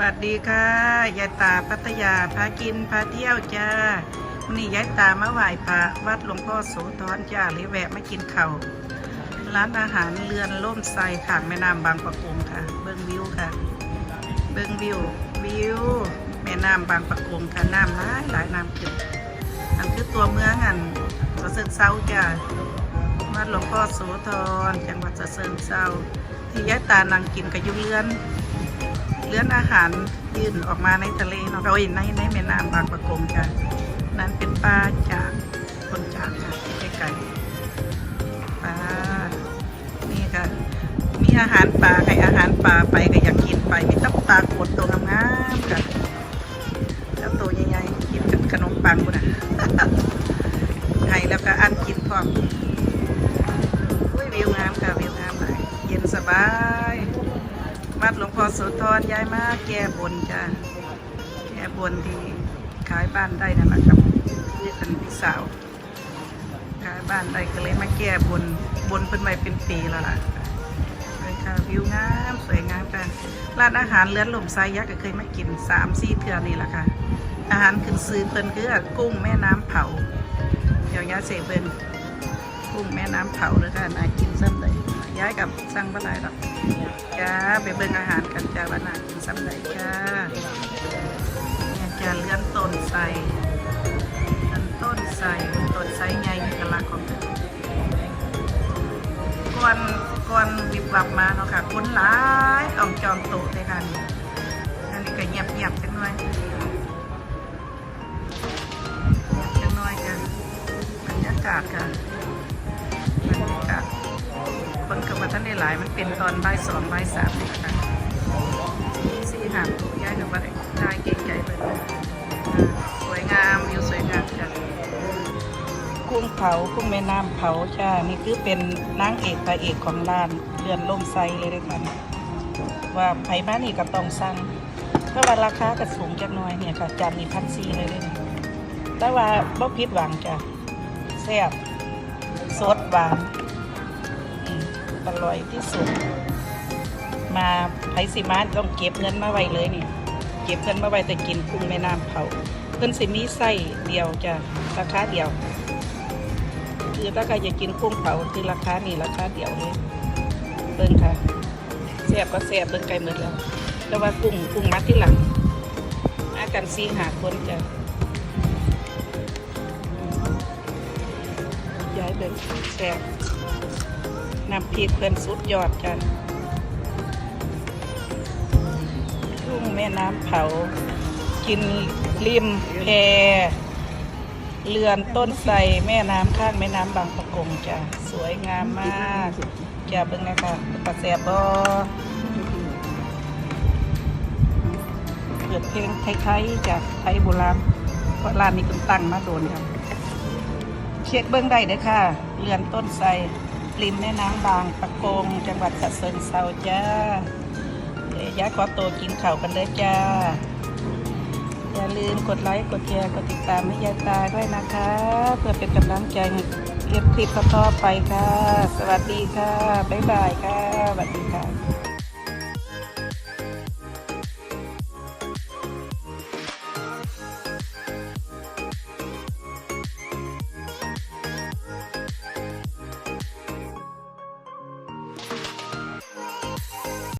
วัสดีค่ะยายตาพัทยาพากินพาเที่ยวจ้าวันนี้ยายตามาไหว้พระวัดหลวงพ่อโสธรจ้าหรือแวะมากินเข้าร้านอาหารเรือนล่มไทรข้าแม่น้ำบางประกงค่ะ เบิ้งวิวค่ะ เบิ้งวิววิวแม่น้ำบางประกงค่ะน้ำหลายหลายน้ำขึ้นอันคือตัวเมืองอันสะเซิงเซาจ้าวัดหลวงพ่อโสธรจังหวัดสะเซิงเซาที่ยายตานั่งกินกับยุ่เรือน เลือนอาหารยื่นออกมาในทะเลเนาะโอ้ยในในแม่น้ำบางปะกงค่ะ นั้นเป็นปลาจากคนจากค่ะไกลๆปลานี่ค่ะ มีอาหารปลาให้อาหารปลาไปก็อยากกินไปมีตับปลาโขดตัวงามๆค่ะแล้วตัวใหญ่ๆกินกับขนมปังกูนะให้แล้วก็อันกินพร้อมวิวงามค่ะวิวงามเลยเย็นสบาย ดหลวงพ่อโสธรย้ายมาแก้บนจ้ะแก้บนที่ขายบ้านได้นั่นแหละครับนี่เป็นพี่สาวขายบ้านได้ก็เลยมาแก้บนบนเป็นไว้เป็นปีแล้วล่ะเลยค่ะวิวงามสวยงามค่ะร้านอาหารเลือนลมไซยักษ์ก็เคยมากินสามสี่เทื่อนี่แหละค่ะ อาหารขึ้นซื้อเพิ่นคือกุ้งแม่น้ำเผาเดี๋ยวยาเสเพิ่นกุ้งแม่น้ำเผาเลยค่ะน่ากินซ้ำเลย ย้ายกับสั่งบ่ได้หรอกจ้าไปเบิ่งอาหารกันจ้าวันน่ากินซ้ำใดจ้าเนี่ยจ้าเลื่อนต้นไทรเลื่อนต้นไทรต้นไทรใหญ่มีกลักษณ์ของมันก่อนก่อนวิบวับมาเนาะค่ะคนหลายต้องจองโต๊ะเลยค่ะนี่อันนี้ก็เงียบเงียบๆจังหน่อยเงียบจังหน่อยจ้ะบรรยากาศค่ะ ได้หลายมันเป็นตอนบ่ายสองบ่ายสามนี่ค่ะสี่หามตัวย้ายกับว่าได้เก่งใจเลยสวยงามวิวสวยงามจ้ะกุ้งเผากุ้งแม่น้ำเผาจ้านี่คือเป็นนางเอกพระเอกของร้านเรือนล่มไซเลยเลยค่ะว่าไผ่บ้านนี่ก็ต้องสั่งเพราะว่าราคาก็สูงจักหน่อยเนี่ยค่ะจานนี้พันซีเลยเลยเนี่ยแต่ว่าบ่ผิดหวังจ้ะแซ่บสดหวาน อืมอร่อยที่สุด มาไผสิมาต้องเก็บเงินมาไว้เลยนี่ เก็บเงินมาไว้แต่กินกุ้งแม่น้ำเผาเพิ่นสิมีไส้เดียวจ้ะราคาเดียว คือถ้าใครจะกินกุ้งเผาคือราคานี่ราคาเดียวเลยเบิ่งค่ะแซ่บก็แซ่บเบิ่งไก่หมดแล้วแต่ว่ากุ้งกุ้งมัดที่หลังมากันซีหาคนจ้ะย้ายเบิ่งแซ่บ น้ำพริกเพิ่นสุดยอดจ้ะทุ่งแม่น้ำเผา กินริมแพเรือนต้นไทรแม่น้ำข้างแม่น้ำบางปะกงจ้ะสวยงามมากจ้ะเบิ่งนะคะปลาแสบบอเปิดเพลงไทยๆจากไทยโบราณเพราะร้านนี้คุณตั้งมาโดนครับเช็คเบื้องได้เด้อค่ะ เรือนต้นไทร ริมแม่น้ำบางปะกง จังหวัดฉะเชิงเซาจ้าเดี๋ยวยายขอตัวกินข้าวกันเด้อจ้า อย่าลืมกดไลค์ กดแชร์ กดติดตามให้ยายตาด้วยนะคะ เพื่อเป็นกำลังใจให้เก็บคลิปต่อไปค่ะ สวัสดีค่ะ บ๊ายบายค่ะ สวัสดีค่ะ